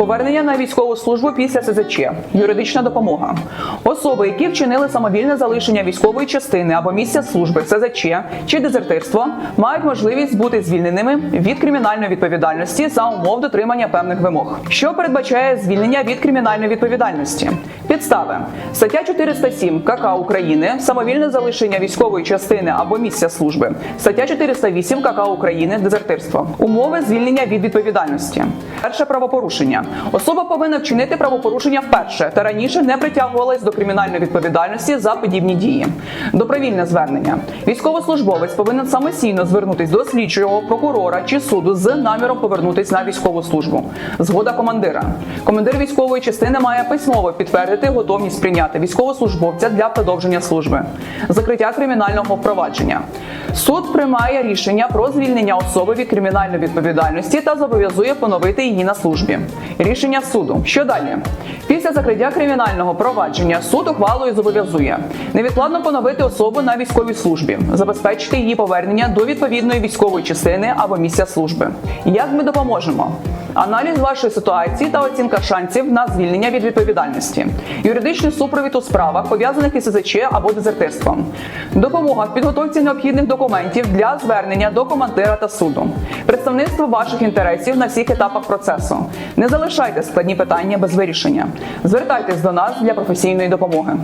Повернення на військову службу після СЗЧ, юридична допомога. Особи, які вчинили самовільне залишення військової частини або місця служби СЗЧ чи дезертирство, мають можливість бути звільненими від кримінальної відповідальності за умов дотримання певних вимог, що передбачає звільнення від кримінальної відповідальності. Підстави стаття 407 КК України самовільне залишення військової частини або місця служби. Стаття 408 КК України дезертирство. Умови звільнення від відповідальності. Перше правопорушення. Особа повинна вчинити правопорушення вперше та раніше не притягувалась до кримінальної відповідальності за подібні дії. Добровільне звернення. Військовослужбовець повинен самостійно звернутись до слідчого прокурора чи суду з наміром повернутись на військову службу. Згода командира. Командир військової частини має письмово підтвердити готовність прийняти військовослужбовця для продовження служби. Закриття кримінального провадження. Суд приймає рішення про звільнення особи від кримінальної відповідальності та зобов'язує поновити її на службі. Рішення суду. Що далі? Після закриття кримінального провадження суд ухвалою зобов'язує невідкладно поновити особу на військовій службі, забезпечити її повернення до відповідної військової частини або місця служби. Як ми допоможемо? Аналіз вашої ситуації та оцінка шансів на звільнення від відповідальності, юридичний супровід у справах, пов'язаних із СЗЧ або дезертирством, допомога в підготовці необхідних документів для звернення до командира та суду, представництво ваших інтересів на всіх етапах процесу. Не залишайте складні питання без вирішення. Звертайтесь до нас для професійної допомоги.